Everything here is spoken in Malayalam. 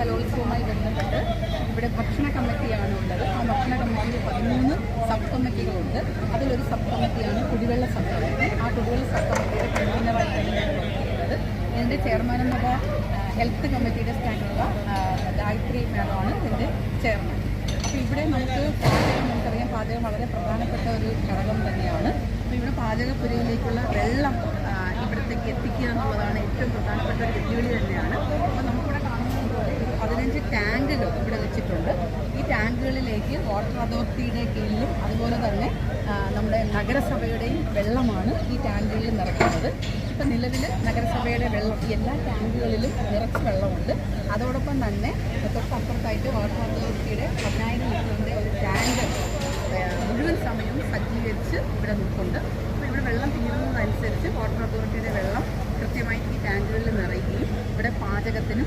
കലോത്സവവുമായി ബന്ധപ്പെട്ട് ഇവിടെ ഭക്ഷണ കമ്മിറ്റിയാണ് ഉള്ളത്. ആ ഭക്ഷണ കമ്മിറ്റിയിൽ പതിമൂന്ന് സബ് കമ്മിറ്റികളുണ്ട് അതിലൊരു സബ് കമ്മിറ്റിയാണ് കുടിവെള്ള സബ് കമ്മിറ്റി ആ കുടിവെള്ള സബ് കമ്മിറ്റിയുടെ കൺവീനറായി തന്നെയാണ് എന്റെ ചെയർമാൻ എന്നത് ഹെൽത്ത് കമ്മിറ്റിയുടെ സ്റ്റാൻഡുള്ള ഗായത്രി മാഡമാണ് ഇതിന്റെ ചെയർമാൻ. അപ്പോൾ ഇവിടെ നമുക്ക് പാചകം നമുക്കറിയാം പാചകം വളരെ പ്രധാനപ്പെട്ട ഒരു ഘടകം തന്നെയാണ്. അപ്പോൾ ഇവിടെ പാചകപ്പുരയിലേക്കുള്ള വെള്ളം ഇവിടത്തേക്ക് എത്തിക്കുക എന്നുള്ളതാണ് ഏറ്റവും പ്രധാനപ്പെട്ട ഒരു വെല്ലുവിളി തന്നെയാണ്. ഈ ടാങ്കുകളിലേക്ക് വാട്ടർ അതോറിറ്റിയുടെ കീഴിലും അതുപോലെ തന്നെ നമ്മുടെ നഗരസഭയുടെയും വെള്ളമാണ് ഈ ടാങ്കുകളിൽ നിറക്കുന്നത് ഇപ്പം നിലവിൽ നഗരസഭയുടെ വെള്ളം എല്ലാ ടാങ്കുകളിലും നിറച്ച് വെള്ളമുണ്ട്. അതോടൊപ്പം തന്നെ തൊട്ടപ്പുറത്തായിട്ട് വാട്ടർ അതോറിറ്റിയുടെ പതിനായിരം ലിറ്ററിന്റെ ഒരു ടാങ്ക് മുഴുവൻ സമയവും സജ്ജീകരിച്ച് ഇവിടെ നിൽക്കുന്നുണ്ട് അപ്പോൾ ഇവിടെ വെള്ളം തീരുന്നതനുസരിച്ച് വാട്ടർ അതോറിറ്റിയുടെ വെള്ളം കൃത്യമായി ഈ ടാങ്കുകളിൽ നിറയുകയും ഇവിടെ പാചകത്തിനും